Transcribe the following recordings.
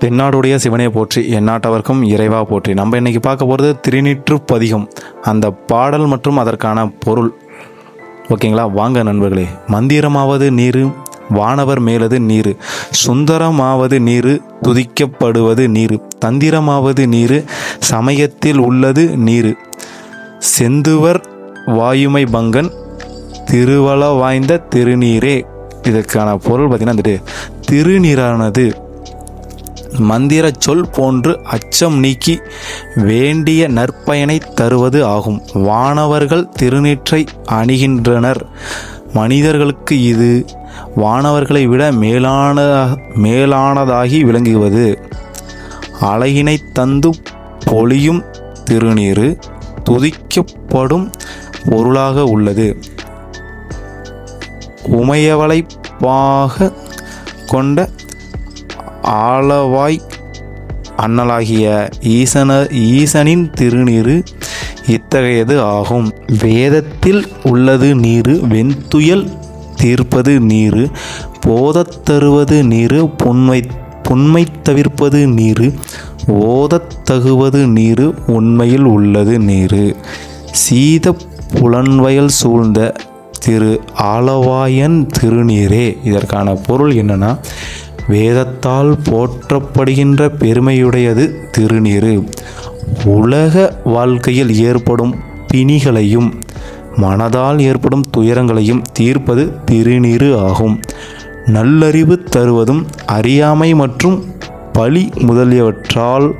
தென்னாடுடைய சிவனே போற்றி எந்நாட்டவர்க்கும் இறைவா போற்றி. நம்ம இன்னைக்கு பார்க்க போகிறது திருநீற்று பதிகம். அந்த பாடல் மற்றும் அதற்கான பொருள். ஓகேங்களா? வாங்க நண்பர்களே. மந்திரமாவது நீர் வானவர் மேலது நீர். சுந்தரமாவது நீர் துதிக்கப்படுவது நீர். தந்திரமாவது நீர் சமயத்தில் உள்ளது நீர். செந்துவர் வாயுமை பங்கன் திருவள வாய்ந்த திருநீரே. இதற்கான பொருள் பார்த்திங்கன்னா வந்துட்டு திருநீரானது மந்திர சொல் போன்று அச்சம் நீக்கி வேண்டிய நற்பயனை தருவது ஆகும். வானவர்கள் திருநீற்றை அணிகின்றனர். மனிதர்களுக்கு இது வானவர்களை விட மேலான மேலானதாகி விளங்குவது. அழகினை தந்து பொழியும் திருநீர் துதிக்கப்படும் பொருளாக உள்ளது. உமையவளைப்பாக கொண்ட ஆளவாய் அண்ணலாகிய ஈசன ஈசனின் திருநீரு இத்தகையது ஆகும். வேதத்தில் உள்ளது நீரு வெண்துயல் தீர்ப்பது நீரு போதத் தருவது நீரு புன்மை புன்மை தவிர்ப்பது நீரு ஓதத் தகுவது நீரு உண்மையில் உள்ளது நீரு. சீத புலன்வயல் சூழ்ந்த திரு ஆலவாயன் திருநீரே. இதற்கான பொருள் என்னென்னா வேதத்தால் போற்றப்படுகின்ற பெருமையுடையது திருநீரு உலக வாழ்க்கையில் ஏற்படும் பிணிகளையும் மனதால் ஏற்படும் துயரங்களையும் தீர்ப்பது திருநீரு ஆகும். நல்லறிவு தருவதும் அறியாமை மற்றும் பழி முதலியவற்றால்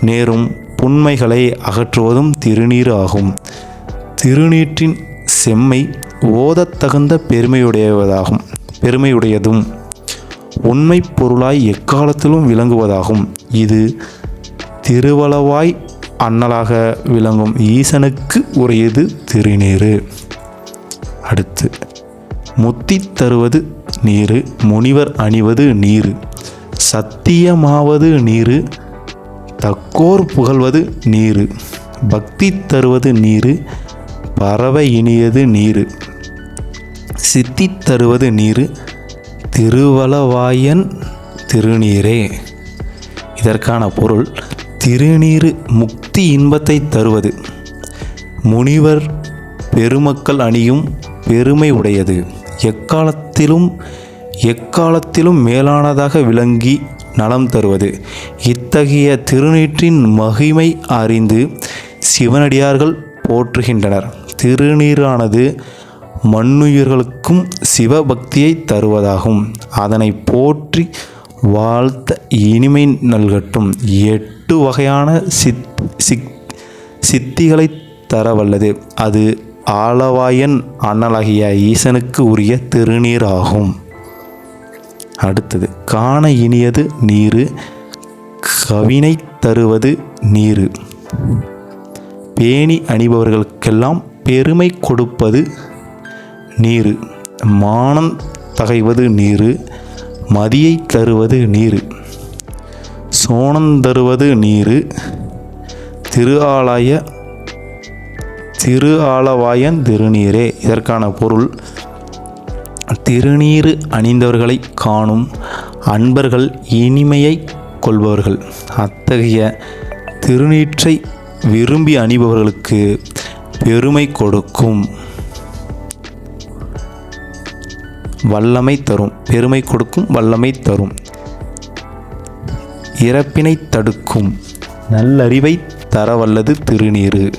நேரும் புண்மைகளை அகற்றுவதும் திருநீர் ஆகும். திருநீற்றின் செம்மை ஓதத்தகுந்த பெருமையுடையதாகும் பெருமையுடையதும். உண்மை பொருளாய் எக்காலத்திலும் விளங்குவதாகும். இது திருவளவாய் அண்ணலாக விளங்கும் ஈசனுக்கு உரியது திருநீரு அடுத்து முத்தி தருவது நீரு முனிவர் அணிவது நீரு சத்தியமாவது நீரு தக்கோர் புகழ்வது நீரு பக்தி தருவது நீரு பறவை இனியது நீரு சித்தி தருவது நீரு திருவளவாயன் திருநீரே. இதற்கான பொருள் திருநீர் முக்தி இன்பத்தை தருவது. முனிவர் பெருமக்கள் அணியும் பெருமை உடையது. எக்காலத்திலும் எக்காலத்திலும் மேலானதாக விளங்கி நலம் தருவது. இத்தகைய திருநீற்றின் மகிமை அறிந்து சிவனடியார்கள் போற்றுகின்றனர். திருநீரானது மண்ணுயிர்களுக்கும் சிவபக்தியை தருவதாகும். அதனை போற்றி வாழ்த்த இனிமை நல்கட்டும். எட்டு வகையான சித் சிக் சித்திகளை தரவல்லது. அது ஆலவாயன் அண்ணலாகிய ஈசனுக்கு உரிய திருநீர் ஆகும். அடுத்தது காண இனியது நீரு கவினை தருவது நீரு. பேணி அணிபவர்களுக்கெல்லாம் பெருமை கொடுப்பது நீர். மானம் தகைவது நீர் மதியை தருவது நீர். சோனம் தருவது நீர் திருஆலாய திரு ஆலவாயன் திருநீரே. இதற்கான பொருள் திருநீர் அணிந்தவர்களை காணும் அன்பர்கள் இனிமையை கொள்பவர்கள். அத்தகைய திருநீற்றை விரும்பி அணிபவர்களுக்கு பெருமை கொடுக்கும். வல்லமை தரும். பெருமை கொடுக்கும் வல்லமை தரும். இறப்பினை தடுக்கும். நல்லறிவை தரவல்லது திருநீரு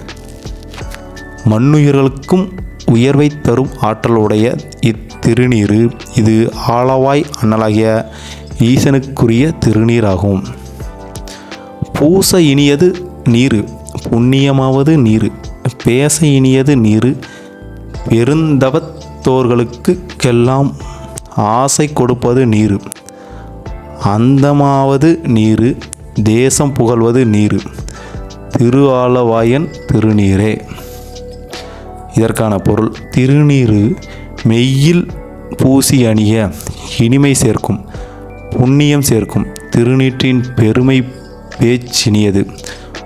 மண்ணுயிர்களுக்கும் உயர்வை தரும் ஆற்றலுடைய இத்திருநீரு இது ஆளவாய் அண்ணலாகிய ஈசனுக்குரிய திருநீராகும். பூச இனியது நீரு புண்ணியமாவது நீரு. பேச இனியது நீரு பெருந்தவத்தோர்களுக்கெல்லாம் ஆசை கொடுப்பது நீரு. அந்தமாவது நீரு தேசம் புகழ்வது நீரு. திருஆலவாயன் திருநீரே. இதற்கான பொருள் திருநீரு மெய்யில் பூசி அணிய இனிமை சேர்க்கும் புண்ணியம் சேர்க்கும். திருநீற்றின் பெருமை பேச்சினியது.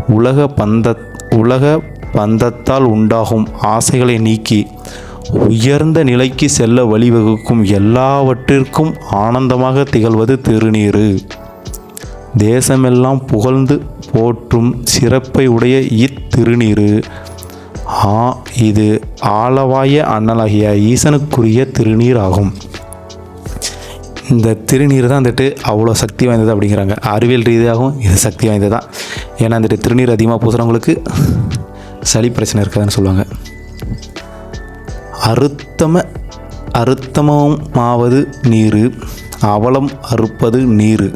உலக பந்த உலக பந்தத்தால் உண்டாகும் ஆசைகளை நீக்கி உயர்ந்த நிலைக்கு செல்ல வழிவகுக்கும் எல்லாவற்றிற்கும் ஆனந்தமாக திகழ்வது திருநீரு தேசமெல்லாம் புகழ்ந்து போற்றும் சிறப்பை உடைய இத்திருநீரு ஆ இது ஆளவாய அண்ணலாகிய ஈசனுக்குரிய திருநீர் ஆகும் இந்த திருநீர் தான் வந்துட்டு அவ்வளோ சக்தி வாய்ந்தது அப்படிங்கிறாங்க. அறிவியல் ரீதியாகவும் இது சக்தி வாய்ந்தது? தான் ஏன்னா வந்துட்டு திருநீர் அதிகமாக பூசுகிறவங்களுக்கு சளி பிரச்சனை இருக்காதுன்னு சொல்லுவாங்க. அறுத்தம அறுத்தமமாவது நீரு அவலம் அறுப்பது நீரு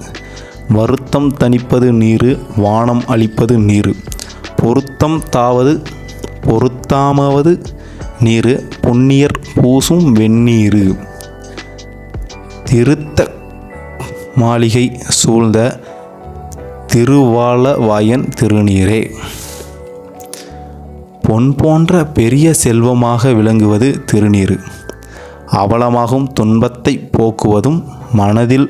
வருத்தம் தணிப்பது நீரு வானம் அளிப்பது நீரு பொருத்தம் தாவது பொருத்தாமாவது நீரு பொன்னியர் பூசும் வெந்நீரு. திருத்த மாளிகை சூழ்ந்த திருவாலவாயன் திருநீரே. பொன் போன்ற பெரிய செல்வமாக விளங்குவது திருநீர் அவலமாகும் துன்பத்தை போக்குவதும் மனதில்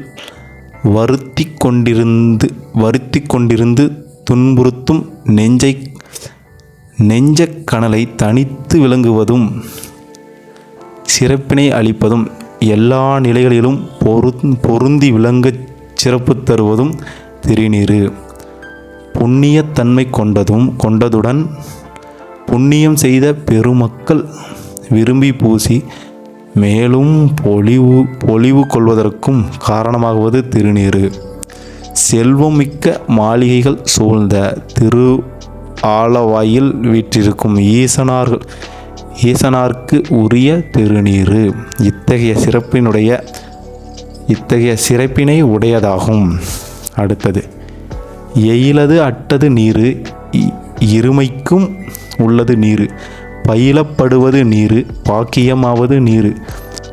வருத்தி கொண்டிருந்து வருத்தி கொண்டிருந்து துன்புறுத்தும் நெஞ்சை நெஞ்சக்கணலை தனித்து விளங்குவதும் சிறப்பினை அளிப்பதும் எல்லா நிலைகளிலும் பொரு பொருந்தி விளங்கச் சிறப்பு தருவதும் திருநீரு புண்ணியத்தன்மை கொண்டதும் கொண்டதுடன் புண்ணியம் செய்த பெருமக்கள் விரும்பி பூசி மேலும் பொலிவு பொலிவு கொள்வதற்கும் காரணமாகுவது திருநீரு செல்வம் மிக்க மாளிகைகள் சூழ்ந்த திரு ஆலவாயில் வீற்றிருக்கும் ஈசனார்கள் ஈசனார்க்கு உரிய திருநீரு இத்தகைய சிறப்பினுடைய இத்தகைய சிறப்பினை உடையதாகும். அடுத்தது எயிலது அட்டது நீரு இ- இருமைக்கும் உள்ளது நீரு. பயிலப்படுவது நீரு பாக்கியமாவது நீரு.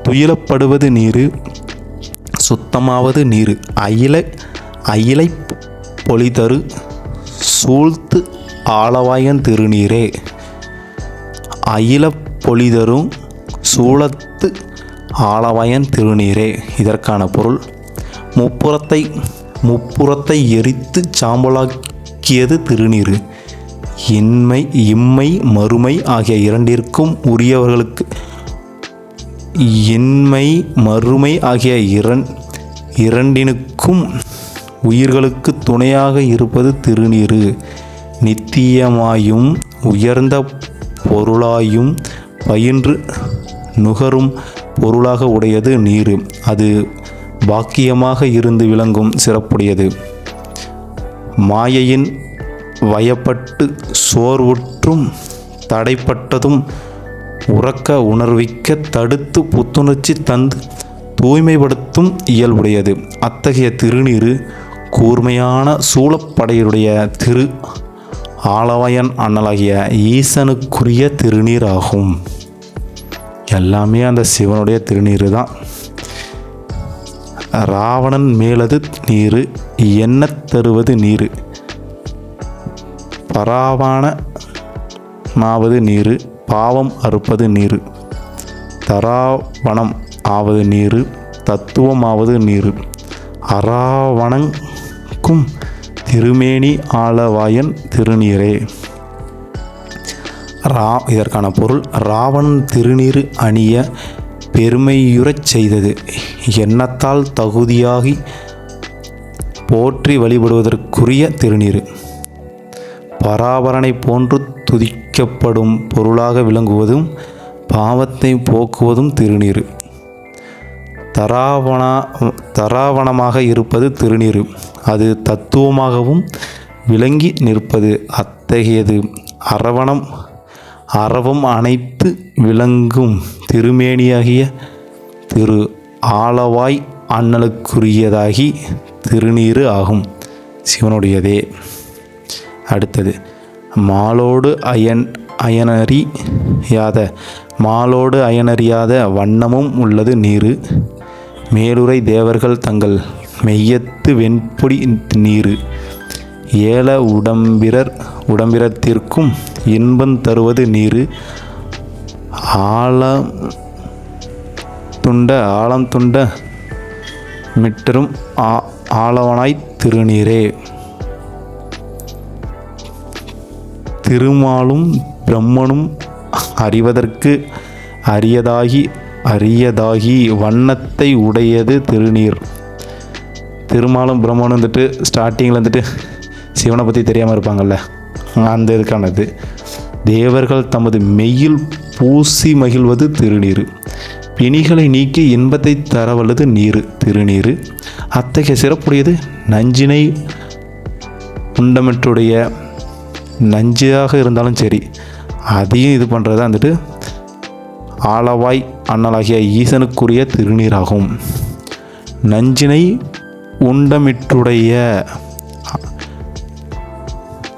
துயிலப்படுவது நீரு சுத்தமாவது நீரு. அயில அயிலை பொலிதரு சூழ்த்து ஆளவாயன் திருநீரே. அயில பொலிதரும் சூளத்து ஆளவாயன் திருநீரே. இதற்கான பொருள் முப்புறத்தை முப்புறத்தை எரித்து சாம்பலாக்கியது திருநீரு. இன்மை இம்மை மறுமை ஆகிய இரண்டிற்கும் உரியவர்களுக்கு இன்மை மறுமை ஆகிய இரண் இரண்டினுக்கும் உயிர்களுக்கு துணையாக இருப்பது திருநீரு நித்தியமாயும் உயர்ந்த பொருளாயும் பயின்று நுகரும் பொருளாக உடையது நீர். அது பாக்கியமாக இருந்து விளங்கும் சிறப்புடையது. மாயையின் வயப்பட்டு சோர்வுற்றும் தடைப்பட்டதும் உறக்க உணர்விக்க தடுத்து புத்துணர்ச்சி தந்து தூய்மைப்படுத்தும் இயல்புடையது. அத்தகைய திருநீரு கூர்மையான சூழப்படையுடைய திரு ஆலவயன் அண்ணலாகிய ஈசனுக்குரிய திருநீர் ஆகும் எல்லாமே அந்த சிவனுடைய திருநீர் தான். ராவணன் மேலது நீர் எண்ணத் தருவது நீர்? பராவான மாவது நீரு பாவம் அறுப்பது நீர். தராவணம் ஆவது நீரு தத்துவமாவது நீர். அராவணங்கும் திருமேனி ஆலவாயன் திருநீரே. ரா இதற்கான பொருள் ராவணன் திருநீர் அணிய பெருமையுறச் செய்தது. எண்ணத்தால் தகுதியாகி போற்றி வழிபடுவதற்குரிய திருநீர். பராபரனை போன்று துதிக்கப்படும் பொருளாக விளங்குவதும் பாவத்தை போக்குவதும் திருநீர். தராவணா தராவணமாக இருப்பது திருநீர். அது தத்துவமாகவும் விளங்கி நிற்பது அத்தகையது. அரவணம் அரவம் அனைத்து விளங்கும் திருமேனியாகிய திரு ஆளவாய் அண்ணலுக்குரியதாகி திருநீறு ஆகும். சிவனுடையதே. அடுத்தது மாலோடு அயன் அயனறியாத மாலோடு அயனறியாத வண்ணமும் உள்ளது நீரு. மேலுரை தேவர்கள் தங்கள் மெய்யத்து வெண்பொடி நீரு. ஏல உடம்பிரர் உடம்பிரத்திற்கும் இன்பம் தருவது நீரு. ஆழம் துண்ட ஆழம் துண்ட மிட்டரும் ஆ ஆளவனாய் திருநீரே. திருமாலும் பிரம்மனும் அறிவதற்கு அரியதாகி அரியதாகி வண்ணத்தை உடையது திருநீர். திருமாலும் பிரம்மனும் வந்துட்டு ஸ்டார்டிங்கில் வந்துட்டு சிவனை பற்றி தெரியாமல் இருப்பாங்கல்ல அந்த இதுக்கானது. தேவர்கள் தமது மெய்யில் பூசி மகிழ்வது திருநீர். பிணிகளை நீக்கி இன்பத்தை தரவல்லது நீர் திருநீர். அத்தகைய சிறப்புடையது நஞ்சினை உண்டமற்றுடைய நஞ்சாக இருந்தாலும் சரி அதையும் இது பண்ணுறது வந்துட்டு ஆளவாய் அண்ணலாகிய ஈசனுக்குரிய திருநீராகும். நஞ்சினை உண்டமிட்டுடைய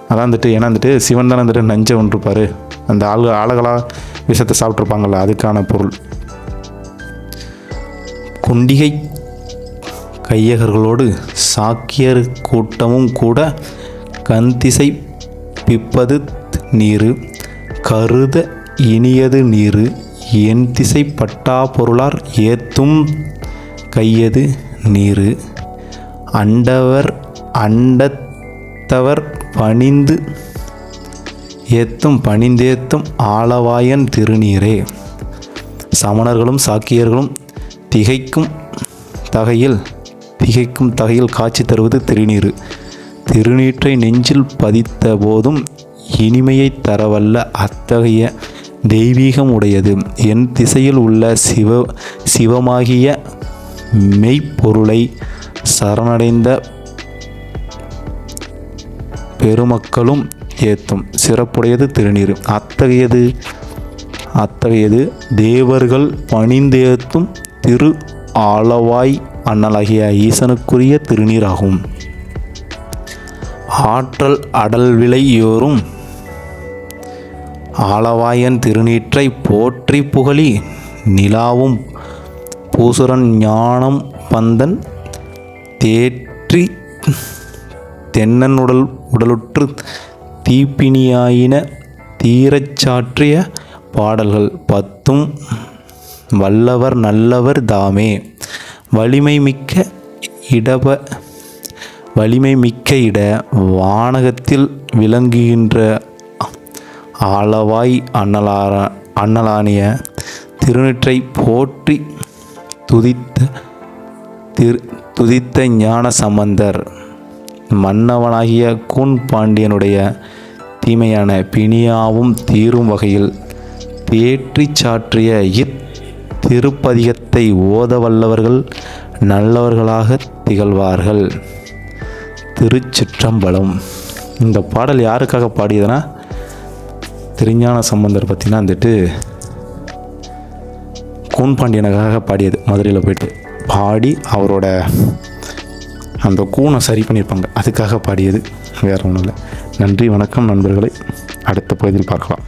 அதான் வந்துட்டு ஏன்னா வந்துட்டு சிவன் தானே வந்துட்டு நஞ்சை ஒன்றுப்பார் அந்த ஆள் ஆளுகளா விஷத்தை சாப்பிட்ருப்பாங்கள்ல அதுக்கான பொருள். குண்டிகை கையகர்களோடு சாக்கியர் கூட்டமும் கூட கந்திசை பிப்பது நீரு கருத இனியது நீரு என் திசை பட்டா பொருளார் ஏத்தும் கையது நீரு. அண்டவர் அண்டத்தவர் பணிந்து ஏத்தும் பணிந்தேத்தும் ஆளவாயன் திருநீரே. சமணர்களும் சாக்கியர்களும் திகைக்கும் தகையில் திகைக்கும் தகையில் காட்சி தருவது திருநீரு. திருநீற்றை நெஞ்சில் பதித்த போதும் இனிமையை தரவல்ல அத்தகைய தெய்வீகம் உடையது என் திசையில் உள்ள சிவ சிவமாகிய மெய்ப்பொருளை சரணடைந்த பெருமக்களும் ஏத்தும். சிறப்புடையது திருநீர். அத்தகையது அத்தகையது தேவர்கள் பணிந்தேத்தும் திரு ஆளவாய் அண்ணலாகிய ஈசனுக்குரிய திருநீராகும். ஆற்றல் அடல்விளையோரும் ஆளவாயன் திருநீற்றை போற்றி புகழி நிலாவும் பூசுரன் ஞானம் பந்தன் தேற்றி தென்னன் உடல் உடலுற்று தீப்பிணியாயின தீரச் சாற்றிய பாடல்கள் பத்தும் வல்லவர் நல்லவர் தாமே வலிமை மிக்க இடப வலிமை மிக்க இட வானகத்தில் விளங்குகின்ற ஆளவாய் அன்னலார அன்னலானிய திருநீற்றை போற்றி துதித்த திரு துதித்த ஞான சம்பந்தர். மன்னவனாகிய கூன் பாண்டியனுடைய தீமையான பிணியாவும் தீரும் வகையில் தேற்றிச் சாற்றிய இத் திருப்பதிகத்தை ஓத வல்லவர்கள் நல்லவர்களாக திகழ்வார்கள். திருச்சிற்றம்பலம். இந்த பாடல் யாருக்காக பாடியதுன்னா திருஞான சம்பந்தர் பற்றினா வந்துட்டு கூன் பாண்டியனுக்காக பாடியது மதுரையில் போயிட்டு. பாடி அவரோட அந்த கூனை சரி பண்ணியிருப்பாங்க அதுக்காக பாடியது வேற ஒன்றும் இல்லை. நன்றி வணக்கம் நண்பர்களை. அடுத்த பகுதியில் பார்க்கலாம்.